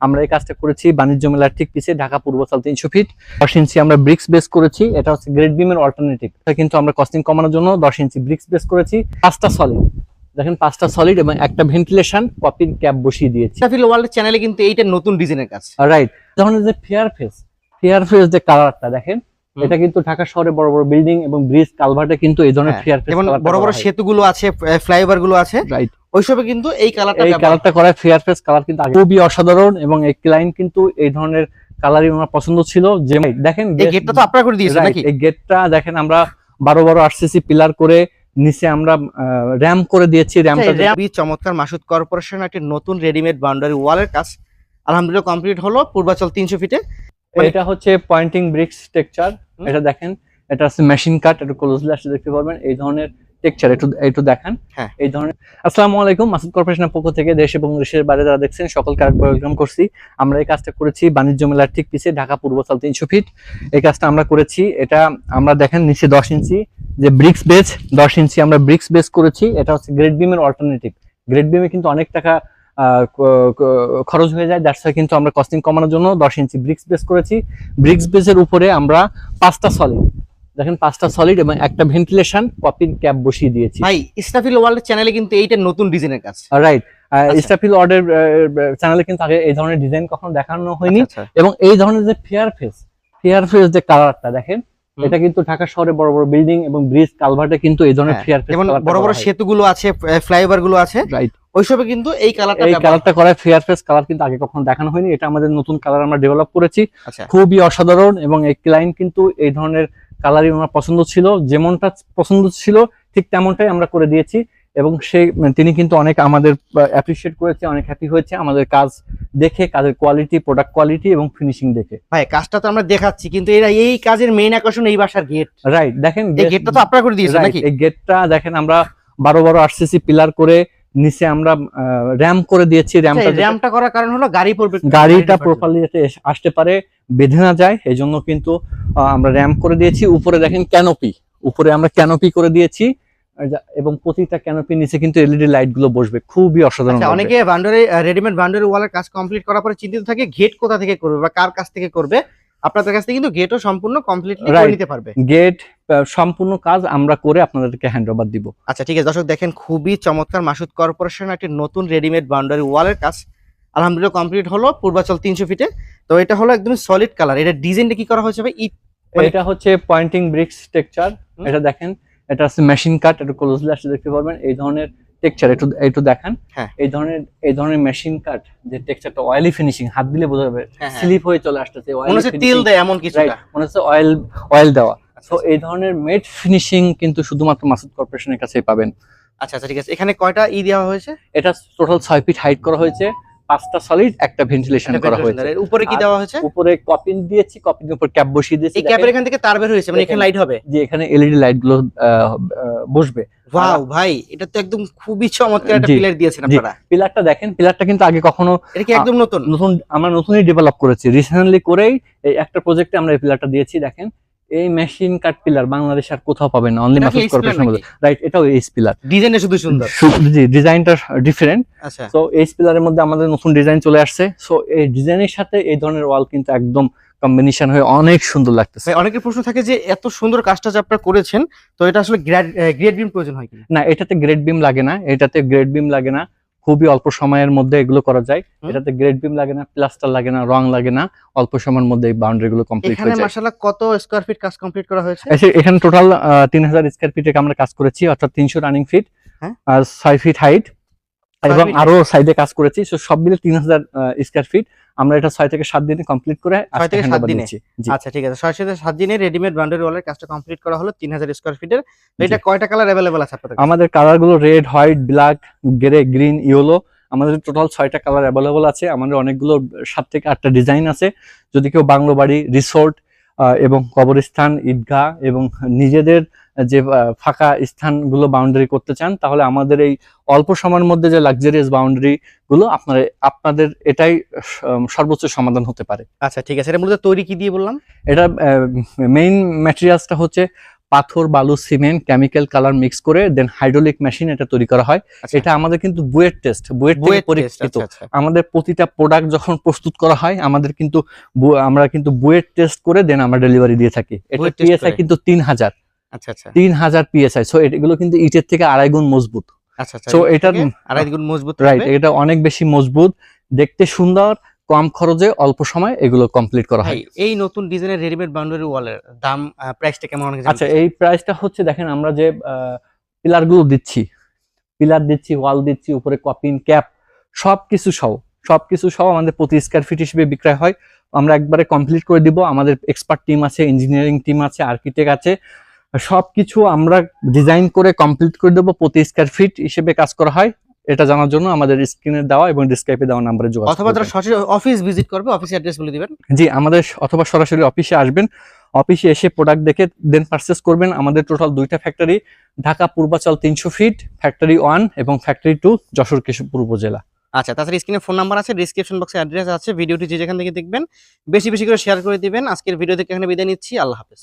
আমরা এই কাজটা করেছি বাণিজ্য মেলার ঠিক পিছিয়ে ঢাকা পূর্বসাল তিনশো ফিট। দশ ইঞ্চি আমরা ব্রিক্স বেস করেছি এটা হচ্ছে গ্রেড বিমের অল্টারনেটিভ কিন্তু আমরা কস্টিং কমানোর জন্য দশ ইঞ্চি ব্রিক্স বেস করেছি। পাঁচটা সলিড দেখেন পাঁচটা সলিড এবং একটা ভেন্টিলেশন কপির ক্যাপ বসিয়ে দিয়েছি। ওয়ার্ল্ড চ্যানেলে কিন্তু এইটা নতুন ডিজাইনের কাজ। রাইট ধরনের যে ফেয়ার ফেস ফেয়ার ফেস যে কালারটা দেখেন এটা কিন্তু ঢাকা শহরে বড় বড় বিল্ডিং এবং ব্রিজ কালভার্টে কিন্তু এই ধরনের হ্যাঁ, ফেয়ার ফেস যেমন বড় বড় সেতুগুলো আছে ফ্লাইওভারগুলো আছে। রাইট ওইসবে কিন্তু এই কালারটা এই কালারটা করা ফেয়ার ফেস কালার কিন্তু খুবই অসাধারণ এবং এই ক্লায়েন্ট কিন্তু এই ধরনের কালারই ওনার পছন্দ ছিল। যে দেখেন এই গেটটা তো আপনারা করে দিয়েছেন নাকি? এই গেটটা দেখেন আমরা বারো বারো আরসিসি পিলার করে নিচে আমরা র্যাম করে দিয়েছি র্যামটা আচ্ছা, চমৎকার মাসুদ কর্পোরেশন একটি নতুন রেডিমেড বাউন্ডারি ওয়ালের কাজ। আলহামদুলিল্লাহ কমপ্লিট হলো পূর্বাচল তিনশো ফিটে মানে- এটা হচ্ছে পয়েন্টিং ব্রিক্স টেক্সচার এটা দেখেন এটা হচ্ছে মেশিন কাট একটু ক্লোজলি আসলে দেখতে পারবেন। এই ধরনের টেক্সচার একটু একটু দেখান। হ্যাঁ। এই ধরনের আসসালামু আলাইকুম মাসুদ কর্পোরেশনের পক্ষ থেকে দেশ এবং দেশের বাইরে যারা দেখছেন সকলকে আরেকবার ওয়েলকাম করছি। আমরা এই কাজটা করেছি বাণিজ্য মেলার ঠিক পিছিয়ে ঢাকা পূর্বসাল তিনশো ফিট। এই কাজটা আমরা করেছি এটা আমরা দেখেন নিচে দশ ইঞ্চি যে ব্রিক্স বেস দশ ইঞ্চি আমরা ব্রিক্স বেস করেছি। এটা হচ্ছে গ্রেড বিমের অল্টারনেটিভ গ্রেড বিমে কিন্তু অনেক টাকা খরচ হয়ে যায় দ্যাটস কিন্তু আমরা কস্টিং কমানোর জন্য দশ ইঞ্চি ব্রিক্স বেস করেছি। ব্রিক্স বেসের উপরে আমরা পাঁচটা সলিড দেখেন পাঁচটা সলিড এবং একটা ভেন্টিলেশন কপির ক্যাপ বসিয়ে দিয়েছি। ভাই ইস্তাফিল ওয়ার্ল্ড চ্যানেলে কিন্তু এইটা নতুন ডিজাইনের কাজ। রাইট আচ্ছা। ইস্টাফিল অর্ডার চ্যানেলে কিন্তু আগে এই ধরনের ডিজাইন কখনো দেখানো হয়নি। আচ্ছা, এবং এই ধরনের যে ফেয়ার ফেস ফেয়ার ফেস যে কালারটা দেখেন এটা কিন্তু ঢাকা শহরে বড় বড় বিল্ডিং এবং ব্রিজ কালভার্টে কিন্তু এই ধরনের হ্যাঁ, ফেয়ার ফেস যেমন বড় বড় সেতুগুলো আছে ফ্লাইওভারগুলো আছে রাইট ওইসবে কিন্তু এই কালারটা এই কালারটা করা ফেয়ার ফেস কালার কিন্তু আগে কখনো দেখানো হয়নি। এটা আমাদের নতুন কালার আমরা ডেভেলপ করেছি। আচ্ছা। খুবই অসাধারণ এবং এই ক্লায়েন্ট কিন্তু এই ধরনের কালারই আমার পছন্দ ছিল যেমনটা পছন্দ ছিল ঠিক তেমনটাই আমরা করে দিয়েছি এবং সে তিনি কিন্তু অনেক আমাদের অ্যাপ্রিসিয়েট করেছে অনেক হ্যাপি হয়েছে আমাদের কাজ দেখে কাজের কোয়ালিটি প্রোডাক্ট কোয়ালিটি এবং ফিনিশিং দেখে। ভাই কাজটা তো আমরা দেখাচ্ছি কিন্তু এরা এই কাজের মেইন আকর্ষণ এই বাসার গেট রাইট দেখেন এই গেটটা তো আপনারা করে দিয়েছেন নাকি? এই গেটটা দেখেন আমরা বারো বারো আরসিসি পিলার করে নিচে আমরা র্যাম করে দিয়েছি র্যামটা র্যামটা করার কারণ হলো গাড়ি গাড়িটা প্রপারলি যাতে আসতে পারে বেঁধে না যায় এই জন্য কিন্তু আমরা র্যাম করে দিয়েছি। উপরে দেখেন ক্যানোপি উপরে আমরা ক্যানোপি করে দিয়েছি। এবং প্রতিটা ক্যানোপি নিচে কিন্তু এলইডি লাইটগুলো বসবে খুবই অসাধারণ আচ্ছা, অনেকে বান্ডারে রেডিমেড বান্ডারি ওয়ালের কাজ কমপ্লিট করার পরে চিন্তিত থাকে গেট কোথা থেকে করবে বা কার কাছ থেকে করবে? আপনাদের কাছ থেকে কিন্তু গেটও সম্পূর্ণ কমপ্লিটলি করে নিতে পারবে। গেট সম্পূর্ণ কাজ আমরা করে আপনাদেরকে হ্যান্ড ওভার দিব। আচ্ছা ঠিক আছে দর্শক দেখেন খুবই চমৎকার মাসুদ কর্পোরেশন একটি নতুন রেডিমেড বাউন্ডারি ওয়ালের কাজ। আলহামদুলিল্লাহ কমপ্লিট হলো পূর্বাচল তিনশো ফিটে তো এটা হলো একদম সলিড কালার এটা ডিজাইনটা কি করা হয়েছে ভাই? মানে- এটা হচ্ছে পয়েন্টিং ব্রিক্স টেক্সচার এটা দেখেন এটা হচ্ছে মেশিন কাট একটু ক্লোজলি আসলে দেখতে পারবেন। এই ধরনের টেক্সচার একটু একটু দেখান। হ্যাঁ। এই ধরনের এই ধরনের মেশিন কাট যে টেক্সচারটা অয়েলি ফিনিশিং হাত দিলে বোঝা যাবে হ্যাঁ, হ্যাঁ। স্লিপ হয়ে চলে আসতেছে মনে হচ্ছে তিল দেয় এমন কিছু মনে হচ্ছে অয়েল অয়েল দেওয়া। তো এই ধরনের মেড ফিনিশিং কিন্তু শুধুমাত্র মাসুদ কর্পোরেশনের কাছেই পাবেন। আচ্ছা আচ্ছা ঠিক আছে। এখানে কয়টা ই দেওয়া হয়েছে? এটা টোটাল ছয় ফিট হাইট করা হয়েছে। পাঁচটা সলিড একটা ভেন্টিলেশন করা হয়েছে। এর উপরে কি দেওয়া হয়েছে? উপরে কপিন দিয়েছি কপিনের উপর ক্যাপ বসিয়ে দিয়েছি। এই ক্যাপের এখান থেকে তার বের হয়েছে মানে এখানে লাইট হবে? যে এখানে এলইডি লাইটগুলো বসবে। ওয়াও ভাই এটা তো একদম খুবই চমৎকার একটা পিলার দিয়েছেন আপনারা। পিলারটা দেখেন পিলারটা কিন্তু আগে কখনো এটা কি একদম নতুন? নতুন আমরা নতুনই ডেভেলপ করেছি। রিসেন্টলি করেই এই একটা প্রজেক্টে আমরা এই পিলারটা দিয়েছি দেখেন। এই মেশিন কাট পিলার বাংলাদেশ আর কোথাও পাবেন না অনলি মাসুদ মধ্যে রাইট এটাও এইচ পিলার ডিজাইনটা শুধু সুন্দর? জি ডিজাইনটা ডিফারেন্ট আচ্ছা। সো এইচ পিলারের মধ্যে আমাদের নতুন ডিজাইন চলে আসছে। সো এই ডিজাইনের সাথে এই ধরনের ওয়াল কিন্তু একদম কম্বিনেশন হয়ে অনেক সুন্দর লাগতেছে। অনেকের প্রশ্ন থাকে যে এত সুন্দর কাজটা যে আপনারা করেছেন তো এটা আসলে গ্রেড বিম প্রয়োজন হয় না এটাতে গ্রেড বিম লাগে না। এটাতে গ্রেড বিম লাগে না। খুবই অল্প সময়ের মধ্যে এগুলো করা যায়। এটাতে গ্রেড বিম লাগে না প্লাস্টার লাগে না রং লাগে না অল্প সময়ের মধ্যে এই বাউন্ডারি গুলো কমপ্লিট হয়ে যায় মাশাআল্লাহ কত স্কয়ার ফিট কাজ কমপ্লিট করা হয়েছে এখানে টোটাল তিন হাজার স্কোয়ার ফিটে আমরা কাজ করেছি অর্থাৎ তিনশো রানিং ফিট। আর ছয় ফিট হাইট এবং আরও সাইডে কাজ করেছি। সব মিলে তিন হাজার স্কোয়ার ফিট আমরা এটা ছয় থেকে সাত দিনে কমপ্লিট করে আজকে থেকে সাত দিনে? আচ্ছা ঠিক আছে। ছয় সাথে সাত দিনে রেডিমেড বাউন্ডারি ওয়ালের কাজটা কমপ্লিট করা হলো তিন হাজার স্কোয়ার ফিটের এটা কয়টা কালার অ্যাভেলেবল আছে আপনাদের আমাদের কালারগুলো red white black grey green yellow আমাদের টোটাল ছয়টা কালার অ্যাভেলেবল আছে। আমাদের অনেকগুলো সাত থেকে আটটা ডিজাইন আছে। যদি কেউ বাংলো বাড়ি রিসোর্ট এবং কবরস্থান ঈদগাহ এবং নিজেদের যে ফাঁকা স্থানগুলো বাউন্ডারি করতে চান তাহলে আমাদের এই অল্প সময়ের মধ্যে যে লাক্সারিয়াস বাউন্ডারিগুলো আপনার আপনাদের এটাই সর্বোচ্চ সমাধান হতে পারে। আচ্ছা ঠিক আছে। এটা মূলত তৈরি কি দিয়ে বললাম? এটা মেইন ম্যাটেরিয়ালসটা হচ্ছে পাথর বালু সিমেন্ট কেমিক্যাল কালার মিক্স করে দেন হাইড্রোলিক মেশিন এটা তৈরি করা হয়। আচ্ছা, এটা আমাদের কিন্তু বুয়েট টেস্ট বুয়েট পরীক্ষিত। আচ্ছা আচ্ছা। আমাদের প্রতিটা প্রোডাক্ট যখন প্রস্তুত করা হয় আমাদের কিন্তু আমরা কিন্তু বুয়েট টেস্ট করে দেন আমরা ডেলিভারি দিয়ে থাকি। এটা পিএসআই কিন্তু তিন হাজার। তিন হাজার পিএসআই সো এগুলো কিন্তু ইটের থেকে আড়াই গুণ মজবুত। আচ্ছা আচ্ছা। এটা- আড়াই দ্বিগুণ মজবুত রাইট এটা অনেক বেশি মজবুত। দেখতে সুন্দর। কম খরচে অল্প সময় এগুলো কমপ্লিট করা হয়। এই নতুন ডিজাইনের রেডিমেড বাউন্ডারি ওয়ালের দাম প্রাইসটা কেমন অনেক আচ্ছা এই প্রাইসটা হচ্ছে দেখেন আমরা যে পিলারগুলো দিচ্ছি পিলার দিচ্ছি ওয়াল দিচ্ছি উপরে কপিন ক্যাপ সবকিছু সহ সবকিছু সহ আমাদের প্রতি স্কোয়ার ফিট হিসেবে বিক্রয় হয়। আমরা একবারে কমপ্লিট করে দিব আমাদের এক্সপার্ট টিম আছে ইঞ্জিনিয়ারিং টিম আছে আর্কিটেক্ট আছে সবকিছু আমরা ডিজাইন করে কমপ্লিট করে দেবো প্রতি স্কোয়ার ফিট হিসেবে কাজ করা হয়। এটা জানার জন্য আমাদের স্ক্রিনে দেওয়া এবং ডিসক্রাইবে দেওয়া নাম্বারে যোগাযোগ অথবা তারা। সরাসরি অফিস ভিজিট করবে অফিস অ্যাড্রেস বলে দিবেন। জি আমাদের অথবা সরাসরি অফিসে আসবেন। অফিসে এসে প্রোডাক্ট দেখে দেন পারচেস করবেন। আমাদের টোটাল দুইটা ফ্যাক্টরি ঢাকা পূর্বাচল তিনশো ফিট ফ্যাক্টরি ওয়ান এবং ফ্যাক্টরি টু যশোর কেশবপুর উপজেলা। আচ্ছা তাছাড়া স্ক্রিনে ফোন নাম্বার আছে ডিসক্রিপশন বক্সে অ্যাড্রেস আছে ভিডিওটি যে যেখান থেকে দেখবেন বেশি বেশি করে শেয়ার করে দিবেন। আজকের ভিডিও থেকে এখানে বিদায় নিচ্ছি আল্লাহ হাফেজ।